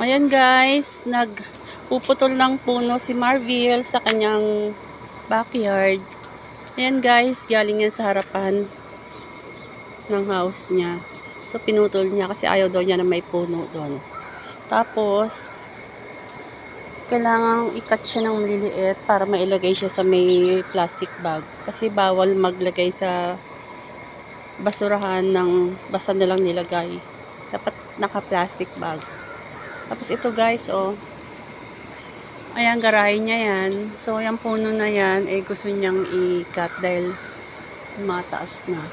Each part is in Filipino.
Ayan guys, nagpuputol ng puno si Marville sa kanyang backyard. Ayan guys, galing yan sa harapan ng house niya. So pinutol niya kasi ayaw daw niya na may puno doon. Tapos, kailangang ikat siya ng maliliit para mailagay siya sa may plastic bag. Kasi bawal maglagay sa basurahan ng basta nilang nilagay. Dapat naka-plastic bag. Tapos ito guys, oh. Ayan, garahe niya yan. So, yung puno na yan, eh gusto niyang i-cut dahil tumataas na.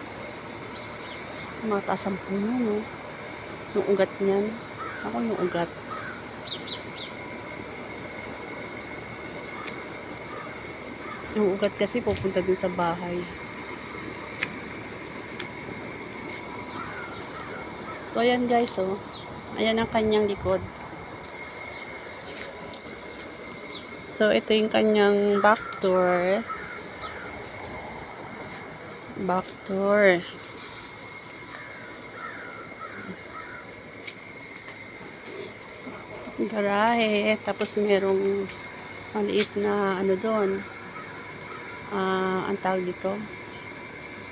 Tumataas ang puno, no? Yung ugat niyan. Ako yung ugat. Yung ugat kasi pupunta dun sa bahay. So, ayan guys, oh. Ayan ang kanyang likod. So, ito yung kanyang back door. Back door. Garahe. Tapos merong maliit na ano doon. Ah, ang tawag dito.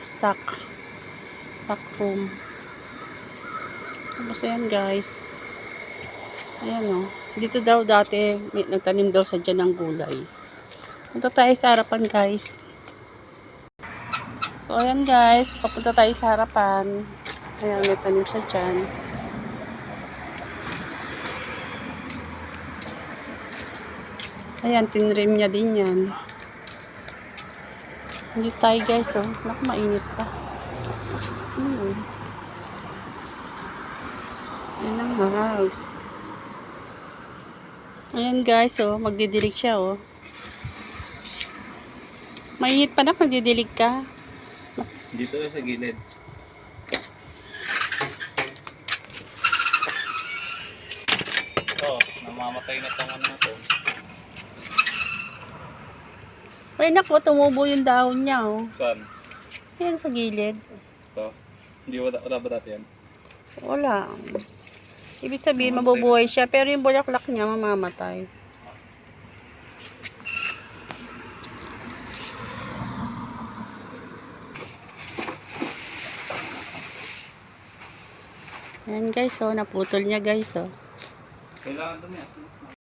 Stock. Stock room. Tapos ayan guys. Ayan o. Dito daw dati, may, nagtanim daw sa dyan ng gulay. Punta tayo sa harapan guys. So ayan guys, papunta tayo sa harapan. Ayan, may tanim siya dyan. Ayan, tinrim niya din yan. Hindi tayo guys oh. Naku, mainit pa. Hmm. Ayan ang house. Ayan guys, oh, magdidilig siya, oh. Mainit pa na, magdidilig ka. Dito sa gilid. Oh, namamatay na tong ano to. Ay, naku, tumubo yung dahon niya, oh. Saan? Ayan sa gilid. Ito. Hindi wala, wala ba dati yan? Wala. Ibig sabihin, mabubuhay siya, pero yung bulaklak niya, mamamatay. Ayan guys, oh, naputol niya guys, oh. Kailangan dumi.